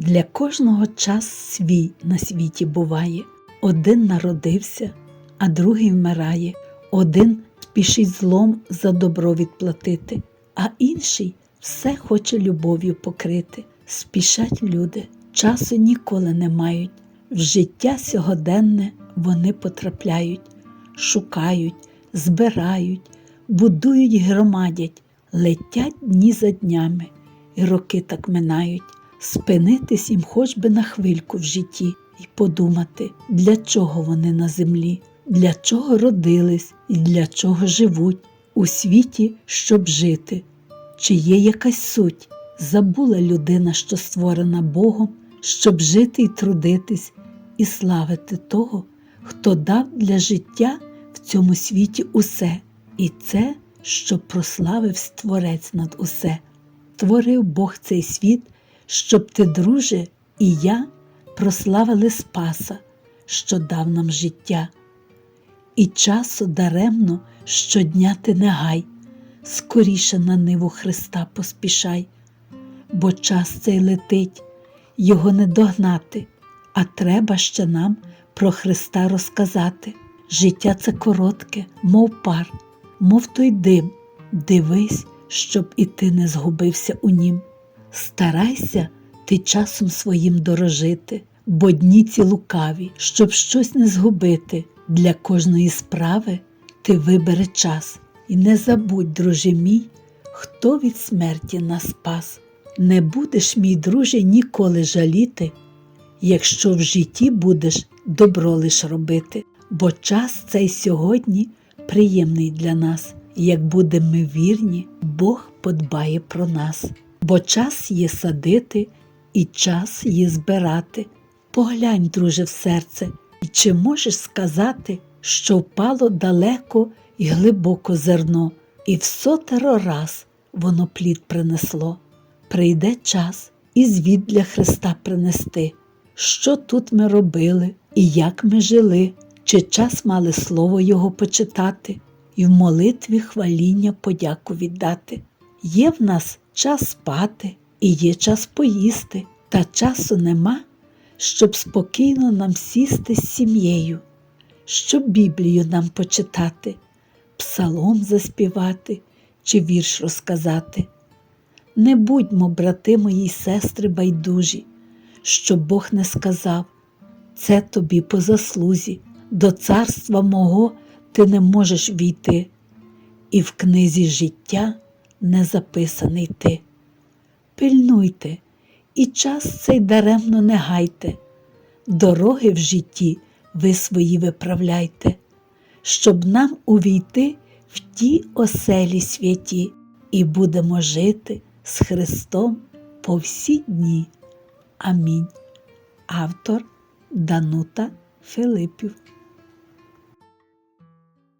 Для кожного час свій на світі буває. Один народився, а другий вмирає. Один спішить злом за добро відплатити, а інший все хоче любов'ю покрити. Спішать люди, часу ніколи не мають. В життя сьогоденне вони потрапляють, шукають, збирають, будують, громадять, летять дні за днями, і роки так минають. Спинитись їм хоч би на хвильку в житті і подумати, для чого вони на землі, для чого родились і для чого живуть у світі, щоб жити. Чи є якась суть? Забула людина, що створена Богом, щоб жити і трудитись, і славити того, хто дав для життя в цьому світі усе, і це, щоб прославив Творець над усе. Творив Бог цей світ, щоб ти, друже, і я прославили Спаса, що дав нам життя. І часу даремно щодня ти не гай, скоріше на ниву Христа поспішай, бо час цей летить, його не догнати, а треба ще нам про Христа розказати. Життя це коротке, мов пар, мов той дим. Дивись, щоб і ти не згубився у нім. Старайся ти часом своїм дорожити, бо дні ці лукаві, щоб щось не згубити. Для кожної справи ти вибери час. І не забудь, друже мій, хто від смерті нас спас. Не будеш, мій друже, ніколи жаліти, якщо в житті будеш добро лиш робити, бо час цей сьогодні приємний для нас. Як будемо ми вірні, Бог подбає про нас, бо час є садити і час є збирати. Поглянь, друже, в серце, і чи можеш сказати, що впало далеко і глибоко зерно, і в сотеро раз воно плід принесло. Прийде час і звіт для Христа принести, що тут ми робили і як ми жили, чи час мали слово Його почитати і в молитві хваління подяку віддати. Є в нас час спати і є час поїсти, та часу нема, щоб спокійно нам сісти з сім'єю, щоб Біблію нам почитати, псалом заспівати чи вірш розказати. Не будьмо, брати мої й сестри, байдужі, що Бог не сказав, це тобі по заслузі, до царства мого ти не можеш війти, і в книзі життя не записаний ти. Пильнуйте, і час цей даремно не гайте, дороги в житті ви свої виправляйте, щоб нам увійти в ті оселі святі, і будемо жити з Христом по всі дні. Амінь. Автор Данута Филипів